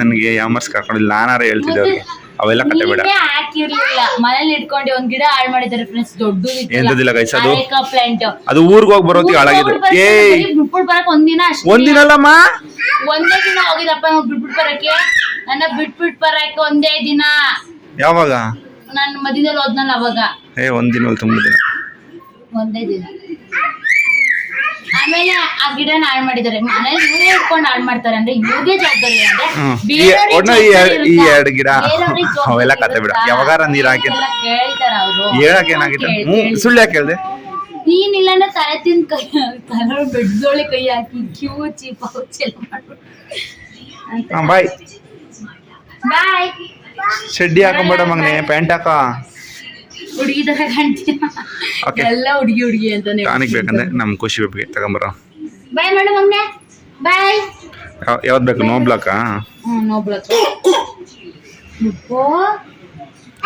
ನನಗೆ ಯಾಮರ್ಸ್ ಕರ್ಕೊಂಡಿಲ್ಲ ನಾನಾರ ಹೇಳ್ತಿದ್ದೆ ಅವ್ರಿಗೆ. ಅವೆಲ್ಲ ಕತೆ ಬೇಡ. ಹಾಕಿರ್ಲಿಲ್ಲ ಮನೇಲಿ ಇಟ್ಕೊಂಡು ಒಂದ್ ಗಿಡ ಹಾಳು ಮಾಡಿದಾರೆ ಫ್ರೆಂಡ್ಸ್ ಎಂತದಿಲ್ಲ ಗೈಸ್ ಅದು- ಪ್ಲಾಂಟ್ ಅದು ಊರಿಗೆ ಹೋಗಿ ಬರೋತಿ ಹಾಳಾಗಿದೆ. ಬರಕ್ ಒಂದಿನ ಒಂದೇ ದಿನ ಹೋಗಿದಪ್ಪ ನಾವ್ ಬಿಟ್ಬಿಟ್ ಬರಕ್ಕೆ ನನ್ನ ಬಿಟ್ಬಿಟ್ ಬರಕ್ಕೆ ಒಂದೇ ದಿನ. ಯಾವಾಗ? ನಾನು ಮಧ್ಯದಲ್ಲಿ ಹೋದ್ನಲ್ಲ ಅವಾಗ. ಏ ಒಂದಿನ ತುಂಬ ದಿನ ಒಂದೇ ದಿನ. ಆಮೇಲೆ ಆ ಗಿಡನ ಹಾಳು ಮಾಡಿದ್ದಾರೆ. ಮನೇಲಿ ಇವರೇ ಇಟ್ಕೊಂಡು ಹಾಳು ಮಾಡ್ತಾರೆ. ಅಂದ್ರೆ ಇವ್ರಿಗೆ ಜವಾಬ್ದಾರಿ ಅಂದ್ರೆ ಹ್ಮ್. ಈ- ಈ ಎರಡ್-? ಗಿಡ ಅವೆಲ್ಲ ಕತೆ ಬಿಡ. ಯಾವಾಗಾರ ನೀರ್ ಹಾಕಿದ್ರೆ- ಹೇಳ್ತಾರ ಅವರು. ಹೇಳಕ್ ಏನಾಗಿತ್ತು? ಸುಳ್ಳು ಯಾಕೆ ಹೇಳ್ದೆ? ನೀನಿಲ್ಲ ಅಂದ್ರೆ ತಲೆ ತಿಂದ್ ಕೈ ತಲೆ ಬೆಡ್ದೊಳೆ ಕೈ ಹಾಕಿ ಕ್ಯೂಚಿ ಪೌಚಿ ಎಲ್ಲ ಮಾಡ್ಬಿಟ್ಟು ಹಾಂ ಬಾಯ್ ಬಾಯ್ ಚಡ್ಡಿ ಹಾಕೊಂಬೇಡ ಮಗನೆ ಪ್ಯಾಂಟ್ ಹಾಕ. ಹುಡುಗಿ ತರ ಕಾಣ್ತೀಯ Okay. ಎಲ್ಲ ಹುಡುಗಿ ಹುಡುಗಿ ಅಂತಾನೆ ಟಾನಿಕ್ ಬೇಕಂದ್ರೆ ನಮ್ಮ ಖುಷಿ ಬೇಬಿಗೆ ತಗೊಂಬರೋ. Bye madam ಮಗ್ನೆ. ಬಾಯ್. ಯಾವ- ಯಾವ್ದು ಬೇಕು? ನೋ ಬ್ಲಾಕಾ? ಹ್ಮ್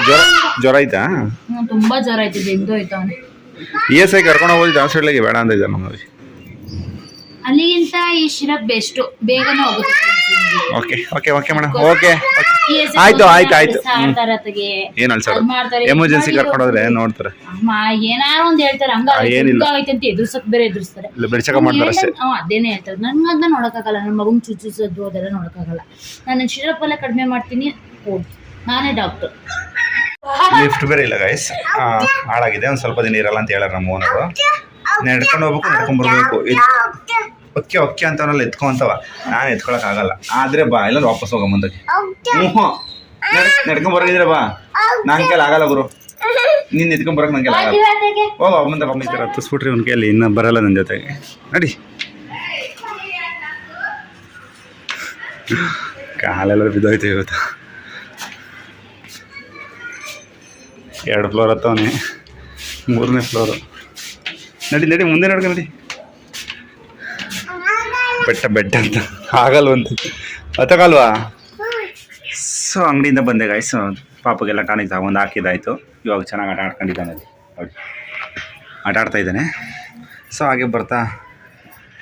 ಜ್ವರ ಜ್ವರ ಆಯ್ತಾ? ಹ್ಮ್ ತುಂಬಾ ಜ್ವರ ಐತಿ ಬೆಂದೋಯ್ತು ಅವನು. ಇ ಎಸ್ ಐ ಕರ್ಕೊಂಡು ಹೋಗಿ ಹಾಸ್ಪಿಟ್ಲಿಗೆ ಬೇಡ ಅಂತ ಇದ್ದಾರೆ ನಮ್ಮ ಅಲ್ಲಿಗಿಂತ ಈ ಶಿರಪ್ ಬೆಸ್ಟ್. ಬೇಗನೆ ಹೋಗುತ್ತೆ. Okay okay okay madam okay ಆಯ್ತು ಆಯ್ತು ಆಯ್ತು. ಏನ್ ಮಾಡ್ತಾರೆ, ಎಮರ್ಜೆನ್ಸಿ ಕರ್ಕೊಂಡ್ರೆ ಕರ್ಕೊಂಡು ಹೋದ್ರೆ ನೋಡ್ತಾರೆ? ಅಮ್ಮ ಏನಾರ ಒಂದ್ ಹೇಳ್ತಾರೆ. ಹಂಗ ಏನಿಲ್ಲ. ಅಂತ ಎದುರ್ಸಕ್ ಬೇರೆ ಎದುರಿಸ್ತಾರೆ. ಮಾಡ್ತಾರೆ ಅಷ್ಟೇ. ಹ್ಮ್, ಅದೇನೇ ಹೇಳ್ತಾರೆ. ನನ್ಗೆ ಅದನ್ನ ನೋಡಕ್ಕಾಗಲ್ಲ. ನನ್ನ ಮಗನ್ ಚುಚ್ಚಿಸೋದು ಅದೆಲ್ಲ ನೋಡಕ್ಕಾಗಲ್ಲ. ನಾನು ಶಿರಪ್ ಎಲ್ಲ ಕಡಿಮೆ ಮಾಡ್ತೀನಿ. ನಾನೇ ಡಾಕ್ಟರ್ ಲಿಫ್ಟ್ ಬೇರೆ ಇಲ್ಲ ಗೈಸ್ ಹಾಳಾಗಿದೆ. ಒಂದು ಸ್ವಲ್ಪ ದಿನ ಇರಲ್ಲ ಅಂತ ಹೇಳಾರ ನಮ್ಮ ಓನರು ನಡ್ಕೊಂಡು ಹೋಗ್ಬೇಕು ನಡ್ಕೊಂಡ್ ಬರ್ಬೇಕು. Okay okay ಅಂತವನಲ್ಲ ಎತ್ಕೊಂತವ. ನಾನು ಎತ್ಕೊಳಕ್ಕಾಗಲ್ಲ. ಆದ್ರೆ ಬಾ ಇಲ್ಲ ವಾಪಸ್ ಹೋಗೋ ಮುಂದಕ್ಕೆ. ಹ್ಞೂ ನಡ್ಕೊಂಡ್ ಬರೋದಿದ್ರೆ ಬಾ. ನನ್ನ ಕೈಲಿ ಆಗಲ್ಲ ಗುರು. ನಿನ್ ಎತ್ಕೊಂಡ್ ಬರಕ್ ನಂಗೆ ಆಗಲ್ಲ. ಹೋಗ ಮುಂದೆ ಕಮ್ಮಿ ಥರ ಹತ್ತಿಸ್ಬಿಟ್ರಿ ಅವ್ನ ಕೈಲಿ ಇನ್ನ ಬರಲ್ಲ ನನ್ನ ಜೊತೆಗೆ. ನಡಿ. ಕಾಲೆಲ್ಲ ಬಿದ್ದೋಯ್ತು ಇವತ್ತು. ಎರಡು ಫ್ಲೋರ್ ಹತ್ತವನೇ. ಮೂರನೇ ಫ್ಲೋರು ನಡಿ ನಡಿ ಮುಂದೆ ನಡ್ಕೊ ನಡಿ. ಬೆಟ್ಟ ಬೆಟ್ಟ ಅಂತ. ಆಗಲ್ವಂತ ಅತಕಲ್ವಾ ಸೊ ಅಂಗಡಿಯಿಂದ ಬಂದೆ ಗಾಯ್ಸು ಪಾಪಗೆಲ್ಲ ಟಾನಿಕ್ ತಗೊಂಡು ಹಾಕಿದ್ದಾಯಿತು ಇವಾಗ ಚೆನ್ನಾಗಿ ಆಟ ಆಡ್ಕೊಂಡಿದ್ದಾನೆ ಅಲ್ಲಿ. ನೋಡಿ ಆಟ ಆಡ್ತಾ ಇದ್ದಾನೆ. ಸೊ ಹಾಗೆ ಬರ್ತಾ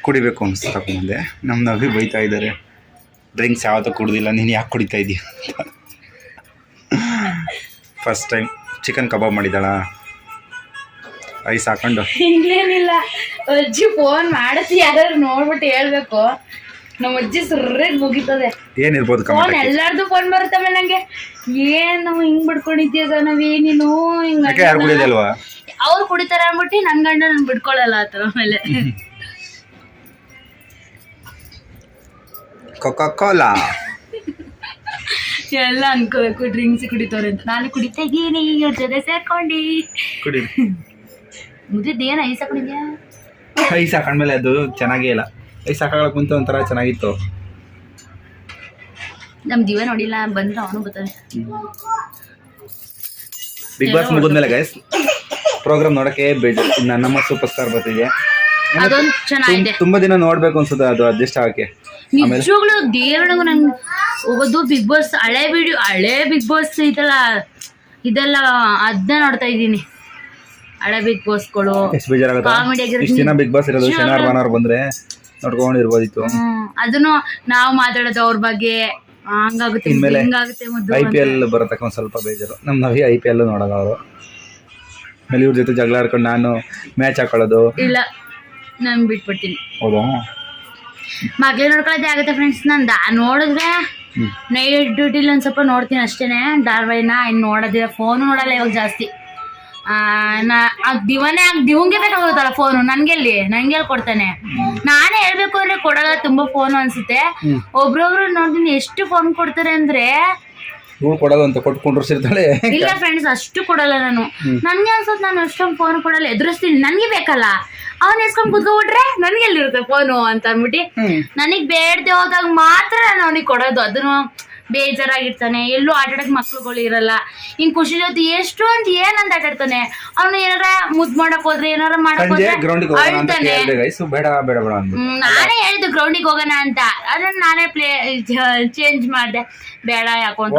ಕುಡಿಬೇಕು ಅನಿಸ್ತು ಮುಂದೆ. ನಮ್ಮ ನವಿ ಬೈತಾ ಇದ್ದಾರೆ. ಡ್ರಿಂಕ್ಸ್ ಯಾವತ್ತೂ ಕುಡ್ದಿಲ್ಲ. ನೀನು ಯಾಕೆ ಕುಡಿತಾ ಇದೀಯ ಫಸ್ಟ್ ಟೈಮ್ ಚಿಕನ್ ಕಬಾಬ್ ಮಾಡಿದ್ದಾಳ? ಐಸ್ ಹಾಕೊಂಡು ಇನ್ನೇನಿಲ್ಲ ಅಜ್ಜಿ ಫೋನ್ ಮಾಡಿಸಿ ಯಾರು ನೋಡ್ಬಿಟ್ಟು ಹೇಳ್ಬೇಕು. ನಮ್ಮ ಅಜ್ಜಿ ಸುರ್ರೇಟ್ ಮುಗಿತದೆ. ಏನಿರ್ಬೋದು ಫೋನ್ ಎಲ್ಲಾರ್ದು ಫೋನ್ ಬರುತ್ತವೆ ನಂಗೆ. ಏನ್ ನಾವು ಹಿಂಗ್ ಬಿಡ್ಕೊಂಡಿದ್ಯಗ ನಾವೇ ನೀನು ಹಿಂಗ್ ಅವ್ರು ಕುಡಿತಾರೆ ಅಂದ್ಬಿಟ್ಟು ನನ್ ಗಂಡ ನನ್ ಬಿಡ್ಕೊಳಲ್ಲ ಆತರ ಆಮೇಲೆ. ಎಲ್ಲ ಅನ್ಕೋಬೇಕು ಡ್ರಿಂಕ್ಸ್ ಕುಡಿತವ್ರೆ ಅಂತ. ನಾನು ಕುಡಿತಾ ಇದ್ದೀನಿ ಇವ್ರ ಜೊತೆ ಸೇರ್ಕೊಂಡಿ. ಕುಡಿ. ಏನ್ ಐಸ್ ಹಾಕೊಂಡಿದ್ಯಾ ಐಸ್ ಹಾಕೊಂಡ್ಮೇಲೆ ಅದು ಚೆನ್ನಾಗೇ ಇಲ್ಲ. ಐಸ್ ಹಾಕೊಳ್ಳೋಕೆ ಕುಂತು ಒಂಥರ ಚೆನ್ನಾಗಿತ್ತು. ನಮ್ ಜೀವ ನೋಡಿಲ್ಲ ಬಂದ್ರೆ ಅವನು ಬರ್ತಾನೆ. ಬಿಗ್ ಬಾಸ್ ಮುಗಿದ್ಮೇಲೆ ಗೈಸ್ ಪ್ರೋಗ್ರಾಮ್ ನೋಡಕ್ಕೆ ನಮ್ಮ ಸೂಪರ್ ಸ್ಟಾರ್ ಬರ್ತಿದೆ ಅದೊಂದು ಚೆನ್ನಾಗಿದೆ ತುಂಬಾ ದಿನ ನೋಡ್ಬೇಕು ಅನ್ಸುತ್ತೆ ಅದು ಅಡ್ಜಸ್ಟ್ ಆಗಕ್ಕೆ. ನಿಜವಾಗ್ಲು ದೇವ್ರನಿಗೂ ನಂಗೆ ಹೋಗೋದು ಬಿಗ್ ಬಾಸ್ ಹಳೆ ವಿಡಿಯೋ ಹಳೆ ಬಿಗ್ ಬಾಸ್ ಇದೆಲ್ಲ ಇದೆಲ್ಲ ಅದನ್ನ ನೋಡ್ತಾ ಇದ್ದೀನಿ. ಹಳೆ ಬಿಗ್ ಬಾಸ್ಗಳು ಗಳು ಬೇಜಾರಾಗುತ್ತೆ? ಕಾಮಿಡಿ ಇಷ್ಟು ದಿನ ಬಿಗ್ ಬಾಸ್ ಇರೋದು ಶನಿವಾರ ಭಾನುವಾರ ಬಂದ್ರೆ ನೋಡ್ಕೊಂಡಿರ್ಬೋದಿತ್ತು. ಅದನ್ನು ನಾವು ಮಾತಾಡೋದು ಅವ್ರ ಬಗ್ಗೆ ಹಂಗಾಗುತ್ತೆ ಇನ್ಮೇಲೆ ಹಿಂಗಾಗುತ್ತೆ ಮುದ್ದು ಐ ಪಿ ಎಲ್ ಬರತಕ್ಕ ಒಂದು ಸ್ವಲ್ಪ ಬೇಜಾರು. ನಮ್ಮ ನವಿ ಐ ಪಿ ಎಲ್ ನೋಡೋದು ಅವರು. ಆಮೇಲೆ ಇವ್ರ ಜೊತೆ ಜಗಳ ಆಡ್ಕೊಂಡು ನಾನು ಮ್ಯಾಚ್ ಹಾಕೊಳ್ಳೋದು. ಇಲ್ಲ ನಾನು ಬಿಟ್ಬಿಡ್ತೀನಿ. ಹೌದಾ? ಮಗಳ ನೋಡ್ಕೊಳ್ಳೋದೇ ಆಗುತ್ತೆ ಫ್ರೆಂಡ್ಸ್ ನಾನು ದಾ ನೋಡಿದ್ರೆ ನೈಟ್ ಡ್ಯೂಟಿಲಿ ಒಂದ್ ಸ್ವಲ್ಪ ನೋಡ್ತೀನಿ ಅಷ್ಟೇನೆ. ಧಾರಾವಾಹಿನ ಇನ್ನು ನೋಡೋದಿಲ್ಲ ಫೋನು ನೋಡಲ್ಲ ಇವಾಗ ಜಾಸ್ತಿ. ನಾ ಆ ದಿವನೇ ದಿವಂಗೆ ಬೇಕಾಗುತ್ತಲ್ಲ ಫೋನು ನನ್ಗೆಲ್ಲಿ? ನಂಗೆ ಕೊಡ್ತಾನೆ ನಾನೇ ಹೇಳ್ಬೇಕು ಅಂದ್ರೆ ಕೊಡಲ್ಲ ತುಂಬಾ ಫೋನ್ ಅನ್ಸುತ್ತೆ. ಒಬ್ರೊಬ್ರು ನೋಡ್ತೀನಿ ಎಷ್ಟು ಫೋನ್ ಕೊಡ್ತಾರೆ ಅಂದ್ರೆ ಇವಳು ಕೊಡೋದು ಅಂತ ಕೊಟ್ಕೊಂಡಿರ್ಸಿರ್ತಾಳೆ ಇಲ್ಲ ಫ್ರೆಂಡ್ಸ್ ಅಷ್ಟು ಕೊಡಲ್ಲ ನಾನು. ನನ್ಗೆ ಅನ್ಸುತ್ತೆ ನಾನು ಅಷ್ಟೊಂದು ಫೋನ್ ಕೊಡಲ್ಲ ಎದುರಿಸ್ತೀನಿ. ನನಗೆ ಬೇಕಲ್ಲ. ಅವ್ನ ಎಸ್ಕೊಂಡ್ ಕುತ್ಕೊಬಿಟ್ರೆ ನನ್ಗೆ ಎಲ್ಲಿರುತ್ತೆ ಫೋನು ಅಂತ ಅಂದ್ಬಿಟ್ಟು. ನನಗ್ ಬೇಡದೆ ಹೋದಾಗ ಮಾತ್ರ ನಾನು ಅವನಿಗೆ ಕೊಡೋದು. ಅದನ್ನು ಬೇಜಾರಾಗಿರ್ತಾನೆ ಎಲ್ಲೂ ಆಟಾಡಕ್ಕೆ ಮಕ್ಳುಗಳು ಇರಲ್ಲ. ಹಿಂಗ್ ಖುಷಿ ಜೊತೆ ಎಷ್ಟೊಂದು ಏನಂತ ಆಟಾಡ್ತಾನೆ. ಅವ್ನು ಏನಾರ ಮುದ್ ಮಾಡಕ್ ಹೋದ್ರೆ ಏನಾರ ಮಾಡಕ್ ಹೋದ್ರೆ ಅಂತ ಅಳ್ತಾನೆ. ಬೇಡ ನಾನೇ ಹೇಳಿದ್ದು ಗ್ರೌಂಡಿಗೆ ಹೋಗೋಣ ಅಂತ. ಅದನ್ನ ನಾನೇ ಪ್ಲೇ ಚೇಂಜ್ ಮಾಡ್ದೆ. ಬೇಡ ಯಾಕೋ ಅಂತ.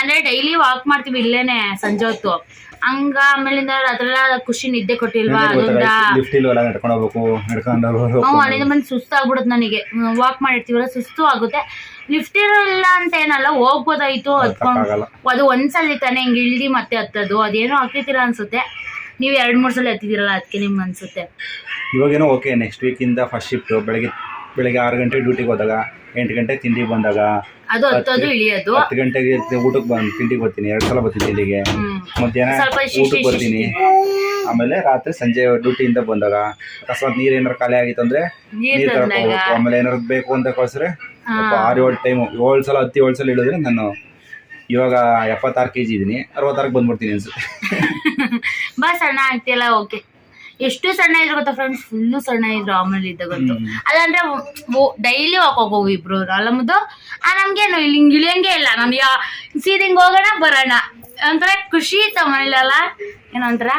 ಅಂದ್ರೆ ಡೈಲಿ ವಾಕ್ ಮಾಡ್ತೀವಿ ಇಲ್ಲೇನೆ ಸಂಜೆ ಹೊತ್ತು. ಹಂಗ ಆಮೇಲಿಂದ ಅದ್ರಲ್ಲ ಖುಷಿ ನಿದ್ದೆ ಕೊಟ್ಟಿಲ್ವಾ ಅದೊಂದ. ಅಲ್ಲಿಂದ ಬಂದು ಸುಸ್ತು ಆಗ್ಬಿಡುತ್ತೆ ನನಗೆ ವಾಕ್ ಮಾಡಿರ್ತೀವಲ್ಲ ಸುಸ್ತು ಆಗುತ್ತೆ. ಲಿಫ್ಟ್ ಇರಲ್ಲ ಅಂತ ಏನಲ್ಲ ಹೋಗ್ಬೋದಾಯ್ತು ಹತ್ಕೊಂಡು ಅದು ಒಂದ್ಸಲ ತಾನೇ ಹಿಂಗೆ ಇಳ್ದಿ ಮತ್ತೆ ಹತ್ತದು ಅದೇನೋ ಹತ್ತಿದ್ದೀರ ಅನ್ಸುತ್ತೆ? ನೀವು ಎರಡ್ ಮೂರ್ ಸಲ ಹತ್ತಿದಿರಲ್ಲ ಅದಕ್ಕೆ ನಿಮ್ಗೆ ಅನ್ಸುತ್ತೆ. ಇವಾಗೇನೋ ಓಕೆ ನೆಕ್ಸ್ಟ್ ವೀಕಿಂದ ಫಸ್ಟ್ ಶಿಫ್ಟ್ ಬೆಳಗ್ಗೆ ಬೆಳಗ್ಗೆ ಆರು ಗಂಟೆ ಡ್ಯೂಟಿಗೆ ಹೋದಾಗ ಎಂಟು ಗಂಟೆ ತಿಂಡಿ ಬಂದಾಗ ಅದು ಹತ್ತೋದು ಇಳಿಯೋದು ಹತ್ತು ಗಂಟೆಗೆ ಊಟಕ್ಕೆ ಬಂದು ತಿಂಡಿಗೆ ಬರ್ತೀನಿ ಎರಡು ಸಲ ಬರ್ತೀನಿ ತಿಂಡಿಗೆ. ಮಧ್ಯಾಹ್ನ ಊಟಕ್ಕೆ ಬರ್ತೀನಿ. ಆಮೇಲೆ ರಾತ್ರಿ ಸಂಜೆ ಡ್ಯೂಟಿಯಿಂದ ಬಂದಾಗ ಅಕಸ್ಮಾತ್ ನೀರು ಏನಾರು ಖಾಲಿ ಆಗಿತ್ತು ಅಂದ್ರೆ ನೀರು ಆಮೇಲೆ ಏನಾರು ಬೇಕು ಅಂತ ಕಳ್ಸಿದ್ರೆ ಹಾ. ಸ್ವಲ್ಪ ಆರು ಏಳು ಟೈಮು ಏಳು ಸಲ ಹತ್ತಿ ಏಳು ಸಲ ಇಳಿದ್ರೆ ನಾನು ಇವಾಗ ಎಪ್ಪತ್ತಾರು ಕೆ ಜಿ ಇದ್ದೀನಿ. ಅರವತ್ತಾರಕ್ಕೆ ಬಂದ್ಬಿಡ್ತೀನಿ ಅನ್ಸುತ್ತೆ ಬಾ ಸಣ್ಣ ಆಗ್ತಿಲ್ಲ ಓಕೆ ಎಷ್ಟು ಸಣ್ಣ ಇದ್ರು ಗೊತ್ತಾ ಫ್ರೆಂಡ್ಸ್ ಫುಲ್ಲು ಸಣ್ಣ ಇದ್ರು ಆಮೇಲೆ ಇದ್ದ ಗೊತ್ತು. ಅದಂದ್ರೆ ಡೈಲಿ ಹೋಗೋವು ಇಬ್ರು ಅಲ್ಲಮ್ಮದು ಆ ನಮ್ಗೇನು ಇಲ್ಲಿ ಹಿಂಗ್ ಇಳಿಯಂಗೆ ಇಲ್ಲ. ನಮ್ಗೆ ಯಾ ಸೀದಾ ಹಿಂಗ್ ಹೋಗೋಣ ಬರೋಣ. ಒಂಥರ ಖುಷಿ ಇತ್ತು ಮನೇಲೆಲ್ಲ. ಏನೋ ಒಂಥರ.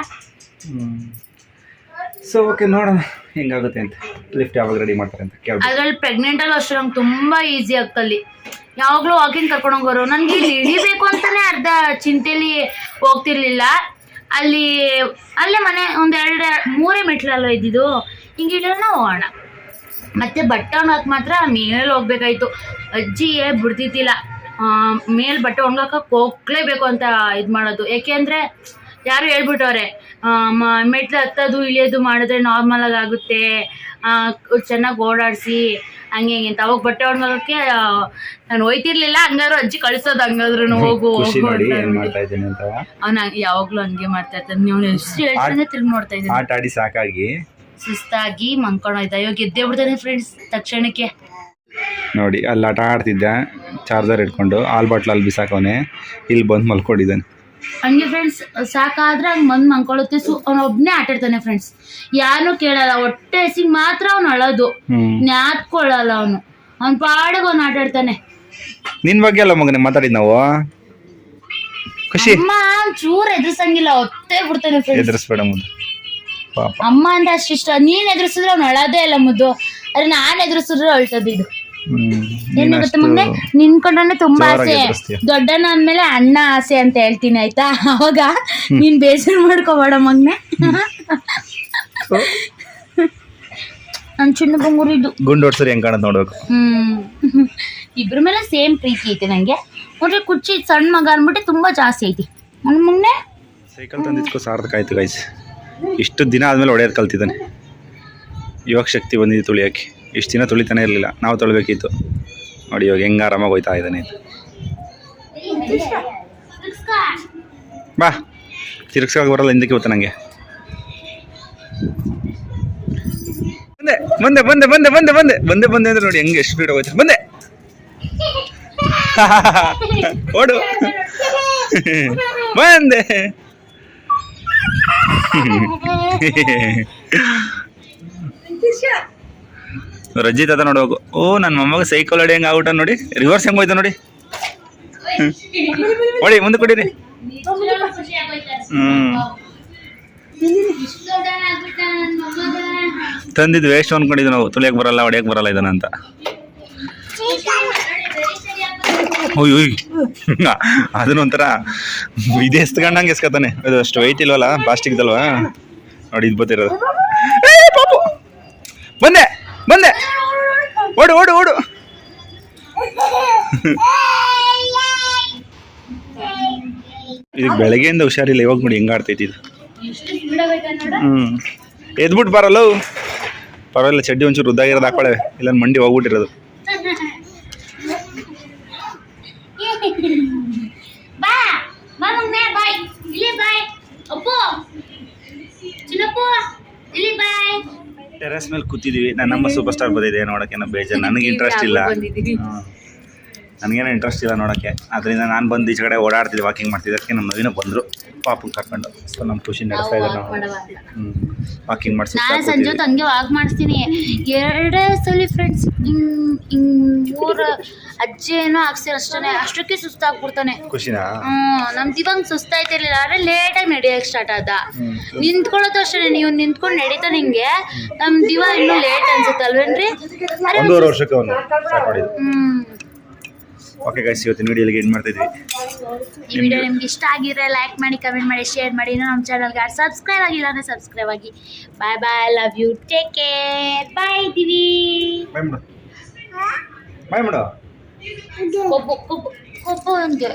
ಸೊ ಓಕೆ ನೋಡೋಣ. ಹೆಂಗಾಗುತ್ತೆ ಅಂತ. ಲಿಫ್ಟ್ ಯಾವಾಗ ರೆಡಿ ಮಾಡ್ತಾರೆ ಅಂತ ಕೇಳಿ ಅದ್ರಲ್ಲಿ ಪ್ರೆಗ್ನೆಂಟ್ ಅಲ್ಲಿ ಅಷ್ಟೇ, ನಂಗೆ ತುಂಬಾ ಈಸಿ ಆಗ್ತಲ್ಲಿ ಯಾವಾಗ್ಲೂ ವಾಕಿಂಗ್ ಕರ್ಕೊಂಡು ಹೋಗೋರು. ನನ್ಗೆ ಇಲ್ಲಿ ಇಳಿಬೇಕು ಅಂತಾನೆ ಅರ್ಧ ಚಿಂತೆಲಿ ಹೋಗ್ತಿರ್ಲಿಲ್ಲ. ಅಲ್ಲಿ, ಅಲ್ಲೇ ಮನೆ ಒಂದ್ ಎರಡು, ಮೂರೇ ಮೆಟ್ಲಲ್ಲೋ ಇದ್ದಿದ್ದು. ಹಿಂಗೆ ಇಳಿಯೋಣ ಹೋಗೋಣ. ಮತ್ತೆ ಬಟ್ಟೆ ಒಣಗಕ್ಕೆ ಮಾತ್ರ ಮೇಲೆ ಹೋಗ್ಬೇಕಾಯ್ತು. ಅಜ್ಜಿಯೇ ಬಿಡ್ತಿದ್ದಿಲ್ಲ. ಮೇಲ್ ಬಟ್ಟೆ ಒಣಗಕ್ಕೆ ಹೋಗ್ಲೇಬೇಕು ಅಂತ ಇದು ಮಾಡೋದು. ಯಾಕೆಂದ್ರೆ ಯಾರು ಹೇಳ್ಬಿಟ್ಟವ್ರೆ ಮೆಟ್ಲು ಹತ್ತೋದು ಇಳಿಯೋದು ಮಾಡಿದ್ರೆ ನಾರ್ಮಲ್ ಆಗಿ ಆಗುತ್ತೆ ಚೆನ್ನಾಗಿ ಓಡಾಡಿಸಿ ಹಂಗೆ ಹಿಂಗೆ ಅಂತ. ಅವಾಗ ಬಟ್ಟೆ ಹೊಡ್ಮೋದಕ್ಕೆ ನಾನು ಹೋಯ್ತಿರ್ಲಿಲ್ಲ. ಹಂಗಾದ್ರು ಅಜ್ಜಿ ಕಳಿಸೋದು ಹಂಗಾದ್ರು ಹೋಗು ಖುಷಿ ಹೋಗು ನೋಡಿ ಅಂತ ಏನ್ ಮಾಡ್ತಾ ಇದ್ದೀನಿ ಅಂತ. ಅವ್ನ ಯಾವಾಗ್ಲೂ ಹಂಗೆ ಮಾಡ್ತಾ ಇರ್ತಾನೆ. ನೀವು ಎಷ್ಟು ಹೇಳ್ತಾನೆ ತಿರ್ಗಿ ನೋಡ್ತಾ ಇದ್ದೀನಿ. ಆಟ ಆಡಿ ಸಾಕಾಗಿ. ಸುಸ್ತಾಗಿ ಮಂಕೊಂಡೋಯ್ತ ಇವಾಗ ಗೆದ್ದೇ ಬಿಡ್ತಾನೆ ಫ್ರೆಂಡ್ಸ್ ತಕ್ಷಣಕ್ಕೆ. ನೋಡಿ ಅಲ್ಲಿ ಆಟ ಆಡ್ತಿದ್ದ. ಚಾರ್ಜರ್ ಇಟ್ಕೊಂಡು ಹಾಲ್ ಬಾಟ್ಲಲ್ಲಿ ಬಿಸಾಕವನೆ. ಇಲ್ಲಿ ಬಂದು ಮಲ್ಕೊಂಡಿದ್ದಾನೆ. ಹಂಗೆ ಫ್ರೆಂಡ್ಸ್ ಸಾಕಾದ್ರೆ ಹಂಗೆ ಮಂದ್ ಮಂಕೊಳ್ಳುತ್ತೆ ಸು ಅವ್ನ ಒಬ್ನೇ ಆಟಾಡ್ತಾನೆ ಫ್ರೆಂಡ್ಸ್ ಯಾರು ಕೇಳಲ್ಲ ಹೊಟ್ಟೆ ಹಸಿಗೆ ಮಾತ್ರ ಅವ್ನು ಅಳೋದು. ಜ್ಞಾತ್ಕೊಳ್ಳಲ್ಲ ಅವನು. ಅವ್ನ ಪಾಡಿಗೆ ಅವ್ನು ಆಟಾಡ್ತಾನೆ ನಿನ್ ಬಗ್ಗೆ ಅಲ್ಲ ಮಗನೇ ಮಾತಾಡಿದ್ ನಾವು. ಖುಷಿ. ಅಮ್ಮ ಚೂರ್ ಎದುರ್ಸಂಗಿಲ್ಲ ಒತ್ತೇ ಬಿಡ್ತಾನೆ ಫ್ರೆಂಡ್ಸ್ ಎದುರಿಸ್ಬೇಡ ಮುದ್ದು. ಪಾಪ. ಅಮ್ಮ ಅಂದ್ರೆ ಅಷ್ಟಿಷ್ಟ ನೀನ್ ಎದುರಿಸಿದ್ರೆ ಅವ್ನು ಅಳೋದೇ ಇಲ್ಲ ಮುದ್ದು. ಅರೆ ನಾನ್ ಎದುರಿಸಿದ್ರೆ ಅಳ್ತದ ಇದು. ಏನಾಗುತ್ತೆ ನಿನ್ ಕಂಡ್ರೆ ತುಂಬಾ ಆಸೆ. ದೊಡ್ಡನ ಅಂದ್ಮೇಲೆ ಅಣ್ಣ ಆಸೆ ಅಂತ ಹೇಳ್ತೀನಿ ಆಯ್ತಾ? ಅವಾಗ ನೀನ್ ಬೇಸರ ಮಾಡ್ಕೋಬೇಡ ಮಗ್ನೆ ನನ್ ಚಿನ್ನ ಬಂಗುರು ಇದು. ಗುಂಡೋಡ್ಸರಿ ಹೆಂಗ್ ಕಾಣದ್ ನೋಡ್ಬೇಕು. ಹ್ಮ್. ಇಬ್ರ ಮೇಲೆ ಸೇಮ್ ಪ್ರೀತಿ ಐತೆ ನಂಗೆ. ನೋಡ್ರಿ ಕುಚ್ಚಿ ಸಣ್ಣ ಮಗ ಅನ್ಬಿಟ್ಟು ತುಂಬಾ ಜಾಸ್ತಿ ಐತಿ. ನನ್ ಮಗ್ನೆ ಸೈಕಲ್ ತಂದಿದ್ಕೋ ಸಾರ್ಥಕ ಆಯ್ತು ಗೈಸ್ ಇಷ್ಟು ದಿನ ಆದ್ಮೇಲೆ ಹೊಡೆಯೋದು ಕಲ್ತಿದ್ದಾನೆ. ಇವಾಗ ಶಕ್ತಿ ಬಂದಿದೆ ತುಳಿಯೋಕ್ಕೆ. ಇಷ್ಟು ದಿನ ತೊಳಿತಾನೆ ಇರಲಿಲ್ಲ. ನಾವು ತೊಳಬೇಕಿತ್ತು. ನೋಡಿ ಇವಾಗ ಹೆಂಗೆ ಆರಾಮಾಗಿ ಹೋಯ್ತಾ ಇದ್ದಾನೆ ಬಾ. ತಿರ್ಗ್ಸೋಕೆ ಬರಲ್ಲ, ಹಿಂದಕ್ಕೆ ಹೋಗ್ತಾ ನನಗೆ ಬಂದೆ ಬಂದೆ ಬಂದೆ ಬಂದೆ ಬಂದೆ ಬಂದೆ. ಬಂದೆ ಅಂದ್ರೆ ನೋಡಿ ಹೆಂಗೆ ಸ್ಪೀಡ್ ಹೋಗ್ತಾರೆ ಬಂದೆ. ಓಡು. ಬಂದೆ. ರಜಿತ್ ಅದ ನೋಡುವಾಗ ಓ ನನ್ನ ಮೊಮ್ಮಗ ಸೈಕಲ್ ಅಡಿ ಹೆಂಗೆ ಆಗ್ಬಿಟ್ಟ ನೋಡಿ. ರಿವರ್ಸ್ ಹೆಂಗೆ ಹೋಯ್ತು ನೋಡಿ. ಹೊಡಿ ಮುಂದೆ ಕೊಡಿರಿ ಹ್ಮ್. ತಂದಿದ್ದು ವೇಸ್ಟ್ ಅನ್ಕೊಂಡಿದ್ವಿ ನಾವು. ತುಳಿಯಕ್ಕೆ ಬರಲ್ಲ ಹೊಡಿಯಕ್ಕೆ ಬರಲ್ಲ ಇದನ್ನ ಅಂತ. ಓಯ್ ಓಯ್ ಅದನ್ನ ಒಂಥರ ಇದು ಎಸ್ತ್ಕೊಂಡಂಗೆ ಎಸ್ಕತಾನೆ. ಅದು ಅಷ್ಟು ವೆಯ್ಟ್ ಇಲ್ವಲ್ಲ ಪ್ಲಾಸ್ಟಿಕ್ದಲ್ವಾ ನೋಡಿ, ಇದು ಬತ್ತಿರೋದು. ಪಾಪು. ಬಂದೆ. ಓಡು ಓಡು ಓಡು. ಈಗ ಬೆಳಗ್ಗೆಯಿಂದ ಹುಷಾರಿಲ್ಲ ಇವಾಗ ನೋಡಿ ಹೆಂಗೆ ಆಡ್ತೈತಿ ಇದು ಹ್ಞೂ ಎದ್ಬಿಟ್ಟು ಬರಲ್ಲ. ಪರವಾಗಿಲ್ಲ ಚಡ್ಡಿ ಒಂಚೂರು ಉದ್ದಾಗಿರೋದು ಹಾಕೊಳ್ಳೆ ಇಲ್ಲ ಮಂಡಿ ಹೋಗ್ಬಿಟ್ಟಿರೋದು ಬಾ ಬಾ ಮಗ್ನೆ ಬಾಯ್ ಇಲ್ಲಿ ಬಾಯ್ ಅಪ್ಪು ಚಿನ್ನಪ್ಪು ಇಲ್ಲಿ ಬಾಯ್ ಟೆರೆಸ್ ಮೇಲೆ ಕೂತಿದ್ದೀವಿ ನಮ್ಮ ಸೂಪರ್ ಸ್ಟಾರ್ ಬಂದಿದೆ ನೋಡೋಕೆ ಏನೋ ಬೇಜಾರು. ನನಗೆ ಇಂಟ್ರೆಸ್ಟ್ ಇಲ್ಲ. ನನಗೇನೋ ಇಂಟ್ರೆಸ್ಟ್ ಇಲ್ಲ ನೋಡೋಕ್ಕೆ. ಅದರಿಂದ ನಾನು ಬಂದು ಈಚೆ ಕಡೆ ಓಡಾಡ್ತಿದ್ದೆ ವಾಕಿಂಗ್ ಮಾಡ್ತಿದ್ದೆ. ಅದಕ್ಕೆ ನಮ್ಮ ನವೀನ ಬಂದರು. ಪಾಪನ ಕರ್ಕೊಂಡು ಸೊ ನಮ್ಮ ಖುಷಿ ನಡೆಸ್ತಾ ಇದ್ದಾರೆ ನಾವು ಹ್ಞೂ ವಾಕಿಂಗ್ ಮಾಡಿಸಿ ನಾನು ಸಂಜೆ ಹೊತ್ತು ಹಂಗೆ ವಾಕ್ ಮಾಡಿಸ್ತೀನಿ. ಎರಡೇ ಸಲ ಫ್ರೆಂಡ್ಸ್ ಹಿಂಗೆ ಊರ ಅಜ್ಜಿ ಏನೋ ಹಾಕ್ಸಿರ ಅಷ್ಟೇ ಅಷ್ಟಕ್ಕೆ ಸುಸ್ತಾಗ್ಬಿಡ್ತಾನೆ. ಖುಷಿನಾ? ಹ್ಞೂ ನಮ್ಮ ದಿವಂಗ್ ಸುಸ್ತಾಯ್ತಿರ್ಲಿಲ್ಲ. ಆದ್ರೆ ಲೇಟಾಗಿ ನಡೆಯಕ್ ಸ್ಟಾರ್ಟ್ ಆದ. ಹ್ಞೂ ನಿಂತ್ಕೊಳ್ಳೋದು ಅಷ್ಟೇ ನೀವು ನಿಂತ್ಕೊಂಡು ನಡೀತಾ ಹಿಂಗೆ ನಮ್ಮ ದಿವ ಇನ್ನೂ ಲೇಟ್ ಅನ್ಸುತ್ತೆ ಅಲ್ವೇನ್ರಿ ಒಂದೂವರೆ ವರ್ಷಕ್ಕೆ ಅವನು ಸ್ಟಾರ್ಟ್ ಮಾಡಿದ್ದು. ಹ್ಮ್. ಓಕೆ ಗೈಸ್ ಇವತ್ತಿನ ವಿಡಿಯೋಗೆ ಏನು ಮಾಡ್ತಿದ್ವಿ ಈ ವಿಡಿಯೋ ನಿಮ್ಗೆ ಇಷ್ಟ ಆಗಿದ್ರೆ ಲೈಕ್ ಮಾಡಿ ಕಮೆಂಟ್ ಮಾಡಿ ಶೇರ್ ಮಾಡಿ. ಇನ್ನೂ ನಮ್ಮ ಚಾನಲ್ಗೆ ಸಬ್ಸ್ಕ್ರೈಬ್ ಆಗಿಲ್ಲ ಅಂದ್ರೆ ಸಬ್ಸ್ಕ್ರೈಬ್ ಆಗಿ. Bye bye love you take care bye Divi. Bye ಮಾಡು. ಬಾಯ್ ಮಾಡು. ಕೊಬ್ಬು ಕೊಬ್ಬು ಕೊಬ್ಬು ಅಂತೆ